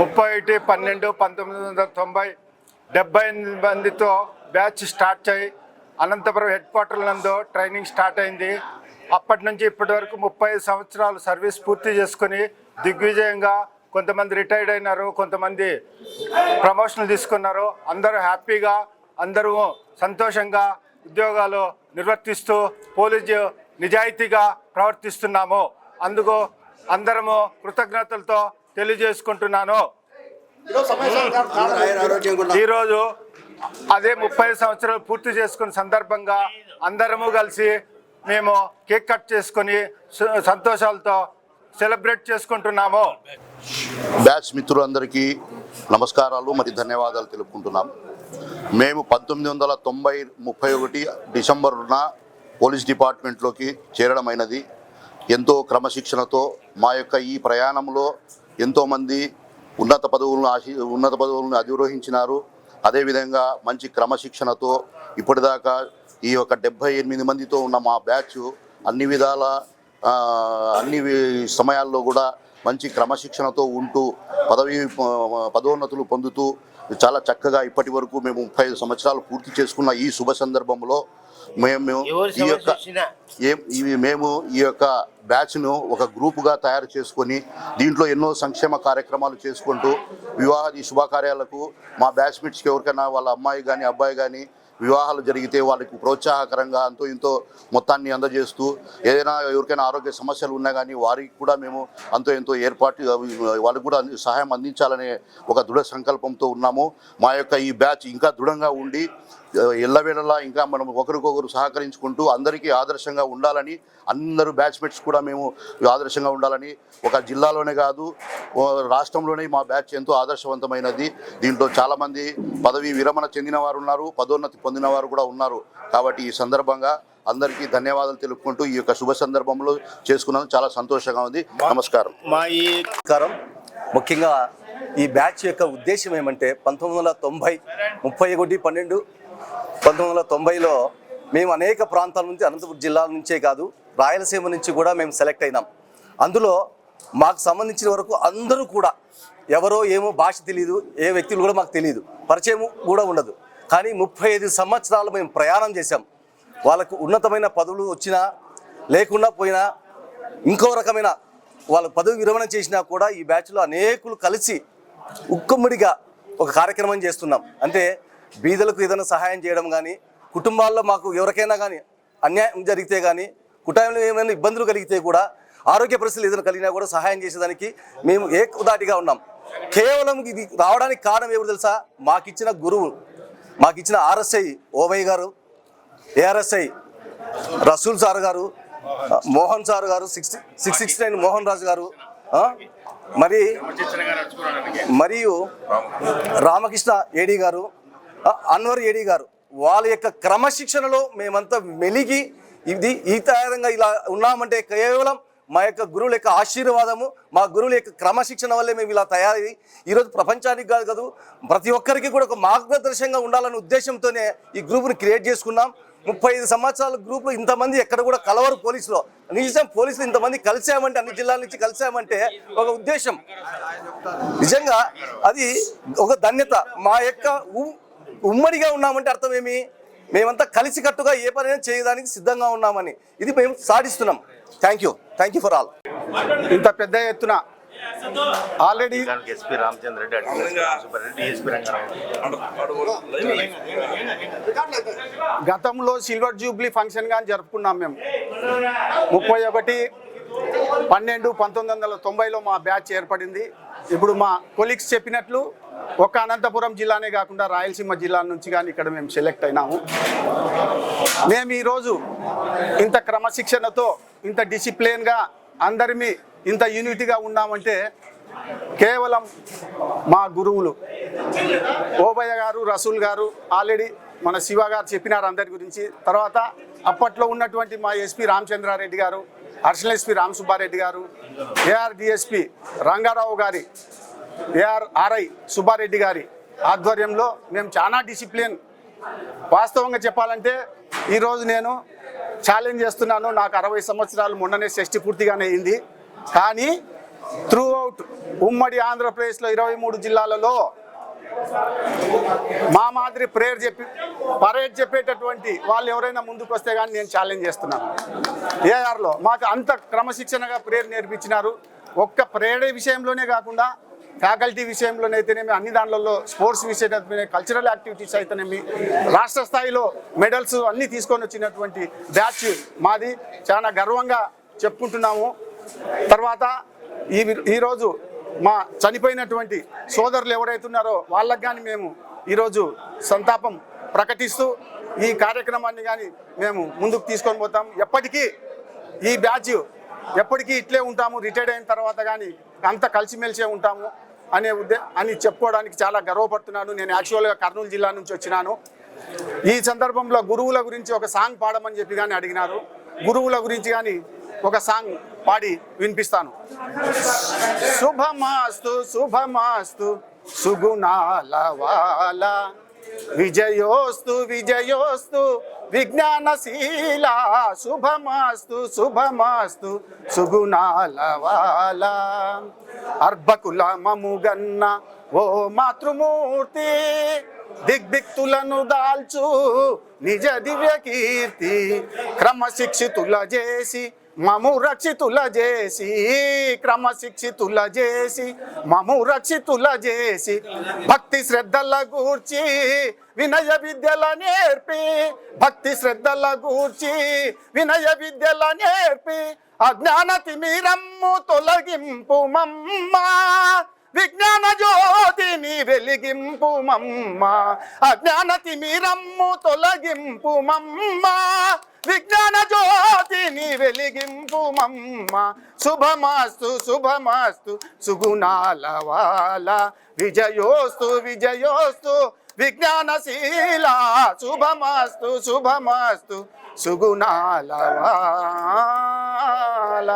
ముప్పై ఒకటి పన్నెండు పంతొమ్మిది వందల తొంభై డెబ్బై ఎనిమిది మందితో బ్యాచ్ స్టార్ట్ అయ్యి అనంతపురం హెడ్ క్వార్టర్ నందు ట్రైనింగ్ స్టార్ట్ అయింది. అప్పటి నుంచి ఇప్పటి వరకు ముప్పై ఐదు సంవత్సరాలు సర్వీస్ పూర్తి చేసుకుని దిగ్విజయంగా కొంతమంది రిటైర్డ్ అయినారు కొంతమంది ప్రమోషన్లు తీసుకున్నారు. అందరూ హ్యాపీగా అందరూ సంతోషంగా ఉద్యోగాలు నిర్వర్తిస్తూ పోలీసు నిజాయితీగా ప్రవర్తిస్తున్నాము. అందుకు అందరము కృతజ్ఞతలతో తెలియజేసుకుంటున్నాను. ఈరోజు అదే ముప్పై సంవత్సరాలు పూర్తి చేసుకున్న సందర్భంగా అందరము కలిసి మేము కేక్ కట్ చేసుకొని సు- సంతోషాలతో సెలబ్రేట్ చేసుకుంటున్నాము. బ్యాచ్ మిత్రులందరికీ నమస్కారాలు మరి ధన్యవాదాలు తెలుపుకుంటున్నాం. మేము పంతొమ్మిది వందల తొంభై ముప్పై ఒకటి డిసెంబర్న పోలీస్ డిపార్ట్మెంట్లోకి చేరడమైనది. ఎంతో క్రమశిక్షణతో మా యొక్క ఈ ప్రయాణంలో ఎంతోమంది ఉన్నత పదవులను ఆశి ఉన్నత పదవులను అధిరోహించినారు. అదేవిధంగా మంచి క్రమశిక్షణతో ఇప్పటిదాకా ఈ యొక్క డెబ్భై ఎనిమిది మందితో ఉన్న మా బ్యాచ్ అన్ని విధాల అన్ని సమయాల్లో కూడా మంచి క్రమశిక్షణతో ఉంటూ పదవి పదోన్నతులు పొందుతూ చాలా చక్కగా ఇప్పటి వరకు మేము ముప్పై ఐదు సంవత్సరాలు పూర్తి చేసుకున్న ఈ శుభ సందర్భంలో మేము ఈ యొక్క ఏం ఇవి మేము ఈ యొక్క బ్యాచ్ను ఒక గ్రూపుగా తయారు చేసుకొని దీంట్లో ఎన్నో సంక్షేమ కార్యక్రమాలు చేసుకుంటూ వివాహాది శుభకార్యాలకు మా బ్యాచ్మేట్స్కి ఎవరికైనా వాళ్ళ అమ్మాయి కానీ అబ్బాయి కానీ వివాహాలు జరిగితే వాళ్ళకి ప్రోత్సాహకరంగా అంతో ఇంతో మొత్తాన్ని అందజేస్తూ ఏదైనా ఎవరికైనా ఆరోగ్య సమస్యలు ఉన్నా కానీ వారికి కూడా మేము అంతో ఎంతో ఏర్పాటు వాళ్ళకి కూడా సహాయం అందించాలనే ఒక దృఢ సంకల్పంతో ఉన్నాము. మా యొక్క ఈ బ్యాచ్ ఇంకా దృఢంగా ఉండి ఎల్లవేళలా ఇంకా మనం ఒకరికొకరు సహకరించుకుంటూ అందరికీ ఆదర్శంగా ఉండాలని అందరూ బ్యాచ్మేట్స్ కూడా మేము ఆదర్శంగా ఉండాలని ఒక జిల్లాలోనే కాదు రాష్ట్రంలోనే మా బ్యాచ్ ఎంతో ఆదర్శవంతమైనది. దీంట్లో చాలామంది పదవి విరమణ చెందిన వారు ఉన్నారు పదోన్నతి పొందిన వారు కూడా ఉన్నారు. కాబట్టి ఈ సందర్భంగా అందరికీ ధన్యవాదాలు తెలుపుకుంటూ ఈ యొక్క శుభ సందర్భంలో చేసుకున్నందుకు చాలా సంతోషంగా ఉంది. నమస్కారం. మా ఈ ముఖ్యంగా ఈ బ్యాచ్ యొక్క ఉద్దేశం ఏమంటే పంతొమ్మిది వందల తొంభై ముప్పై ఒకటి పన్నెండు పంతొమ్మిది వందల తొంభైలో మేము అనేక ప్రాంతాల నుంచి అనంతపురం జిల్లా నుంచే కాదు రాయలసీమ నుంచి కూడా మేము సెలెక్ట్ అయినాం. అందులో మాకు సంబంధించిన వరకు అందరూ కూడా ఎవరో ఏమో భాష తెలియదు ఏ వ్యక్తులు కూడా మాకు తెలియదు పరిచయం కూడా ఉండదు. కానీ ముప్పై ఐదు సంవత్సరాలు మేము ప్రయాణం చేశాం. వాళ్ళకు ఉన్నతమైన పదవులు వచ్చినా లేకుండా పోయినా ఇంకో రకమైన వాళ్ళ పదవి విరమణ చేసినా కూడా ఈ బ్యాచ్లో అనేకులు కలిసి ఉక్కుమ్మడిగా ఒక కార్యక్రమం చేస్తున్నాం. అంటే బీదలకు ఏదైనా సహాయం చేయడం కానీ కుటుంబాల్లో మాకు ఎవరికైనా కానీ అన్యాయం జరిగితే కానీ కుటుంబంలో ఏమైనా ఇబ్బందులు కలిగితే కూడా ఆరోగ్య పరిస్థితులు ఏదైనా కలిగినా కూడా సహాయం చేసేదానికి మేము ఏకదాటిగా ఉన్నాం. కేవలం ఇది రావడానికి కారణం ఎవరు తెలుసా? మాకిచ్చిన గురువు మాకిచ్చిన ఆర్ఎస్ఐ ఓవై గారు ఏఆర్ఎస్ఐ రసూల్ సార్ గారు మోహన్ సార్ గారు six six six nine Mohan Raju గారు మరి మరియు రామకృష్ణ ఏడి గారు అన్వర్ ఏడి గారు వాళ్ళ యొక్క క్రమశిక్షణలో మేమంతా మెలిగి ఇది ఈ తరంగా ఇలా ఉన్నామంటే కేవలం మా యొక్క గురువుల యొక్క ఆశీర్వాదము మా గురువుల యొక్క క్రమశిక్షణ వల్లే మేము ఇలా తయారయ్యి ఈరోజు ప్రపంచానికి కాదు కాదు ప్రతి ఒక్కరికి కూడా ఒక మార్గదర్శకంగా ఉండాలనే ఉద్దేశంతోనే ఈ గ్రూప్ని క్రియేట్ చేసుకున్నాం. ముప్పై ఐదు సంవత్సరాల గ్రూప్లో ఇంతమంది ఎక్కడ కూడా కలవరు పోలీసులో. నిజం పోలీసులు ఇంతమంది కలిసామంటే అన్ని జిల్లాల నుంచి కలిసామంటే ఒక ఉద్దేశం. నిజంగా అది ఒక ధన్యత. మా యొక్క ఉమ్మడిగా ఉన్నామంటే అర్థం ఏమి? మేమంతా కలిసికట్టుగా ఏ పనైనా చేయడానికి సిద్ధంగా ఉన్నామని. ఇది మేము సాధిస్తున్నాం. Thank you thank you for all ఇంత పెద్ద ఎత్తున ఆల్రెడీ ఎస్పీ రామచంద్ర రెడ్డి గతంలో సిల్వర్ జూబ్లీ ఫంక్షన్ కానీ జరుపుకున్నాం మేము. ముప్పై ఒకటి పన్నెండు పంతొమ్మిది వందల తొంభైలో మా బ్యాచ్ ఏర్పడింది. ఇప్పుడు మా కొలీగ్స్ చెప్పినట్లు ఒక అనంతపురం జిల్లానే కాకుండా రాయలసీమ జిల్లా నుంచి కానీ ఇక్కడ మేము సెలెక్ట్ అయినాము. మేము ఈరోజు ఇంత క్రమశిక్షణతో ఇంత డిసిప్లిన్గా అందరిమి ఇంత యూనిటీగా ఉన్నామంటే కేవలం మా గురువులు. ఓబయ్య గారు రసూల్ గారు ఆల్రెడీ మన శివ గారు చెప్పినారు అందరి గురించి. తర్వాత అప్పట్లో ఉన్నటువంటి మా ఎస్పీ రామచంద్రారెడ్డి గారు అడిషనల్ ఎస్పీ రామ్ సుబ్బారెడ్డి గారు ఏఆర్ డిఎస్పి రంగారావు గారి ఏఆర్ ఆర్ఐ సుబ్బారెడ్డి గారి ఆధ్వర్యంలో మేము చాలా డిసిప్లిన్. వాస్తవంగా చెప్పాలంటే ఈరోజు నేను ఛాలెంజ్ చేస్తున్నాను. నాకు అరవై సంవత్సరాలు మొన్ననే షష్టి పూర్తిగానే అయింది. కానీ త్రూ అవుట్ ఉమ్మడి ఆంధ్రప్రదేశ్లో ఇరవై మూడు జిల్లాలలో మా మాదిరి ప్రేయర్ చెప్పి పరేడ్ చెప్పేటటువంటి వాళ్ళు ఎవరైనా ముందుకు వస్తే కానీ నేను ఛాలెంజ్ చేస్తున్నాను. ఏఆర్లో మాకు అంత క్రమశిక్షణగా ప్రేయర్ నేర్పించినారు. ఒక్క ప్రేయర్ విషయంలోనే కాకుండా ఫ్యాకల్టీ విషయంలోనైతేనేమి అన్ని దాంట్లో స్పోర్ట్స్ విషయమే కల్చరల్ యాక్టివిటీస్ అయితేనేమి రాష్ట్ర స్థాయిలో మెడల్స్ అన్నీ తీసుకొని వచ్చినటువంటి బ్యాచ్ మాది. చాలా గర్వంగా చెప్పుకుంటున్నాము. తర్వాత ఈ ఈరోజు మా చనిపోయినటువంటి సోదరులు ఎవరైతే ఉన్నారో వాళ్ళకి కానీ మేము ఈరోజు సంతాపం ప్రకటిస్తూ ఈ కార్యక్రమాన్ని కానీ మేము ముందుకు తీసుకొని పోతాం. ఎప్పటికీ ఈ బ్యాచ్ ఎప్పటికీ ఇట్లే ఉంటాము. రిటైర్డ్ అయిన తర్వాత కానీ అంతా కలిసిమెలిసే ఉంటాము అనే ఉద్దే అని చెప్పుకోవడానికి చాలా గర్వపడుతున్నాను. నేను యాక్చువల్గా కర్నూలు జిల్లా నుంచి వచ్చినాను. ఈ సందర్భంలో గురువుల గురించి ఒక సాంగ్ పాడమని చెప్పి కానీ అడిగినారు. గురువుల గురించి కానీ ఒక సాంగ్ పాడి వినిపిస్తాను. శుభమాస్తు శుభమాస్తు సుగుణాల వాల విజయోస్తు విజయోస్తు విజ్ఞానశీల శుభమాస్తు శుభమాస్తు సుగుణాల వాల అర్భకుల మముగన్న ఓ మాతృమూర్తి దిగ్భిక్తులను దాల్చు నిజ దివ్య కీర్తి క్రమశిక్షితుల చేసి మము రక్షితుల చేసి క్రమశిక్షితుల చేసి మము రక్షితుల చేసి భక్తి శ్రద్ధల గూర్చి వినయ విద్యల నేర్పి భక్తి శ్రద్ధల గూర్చి వినయ విద్యల నేర్పి అజ్ఞాన తిమిరమ్ము తొలగింపు మమ్మా విజ్ఞాన జ్యోతిని వెలిగింపు మమ్మ అజ్ఞాన తిమిరమ్ము తొలగింపు మమ్మ విజ్ఞాన జ్యోతిని వెలిగింపు మమ్మ శుభమాస్తు శుభమాస్తు సుగుణాల వాల. విజయోస్తు విజయోస్తు విజ్ఞానశీల. శుభమాస్తు శుభమాస్తు సుగుణాల వాల.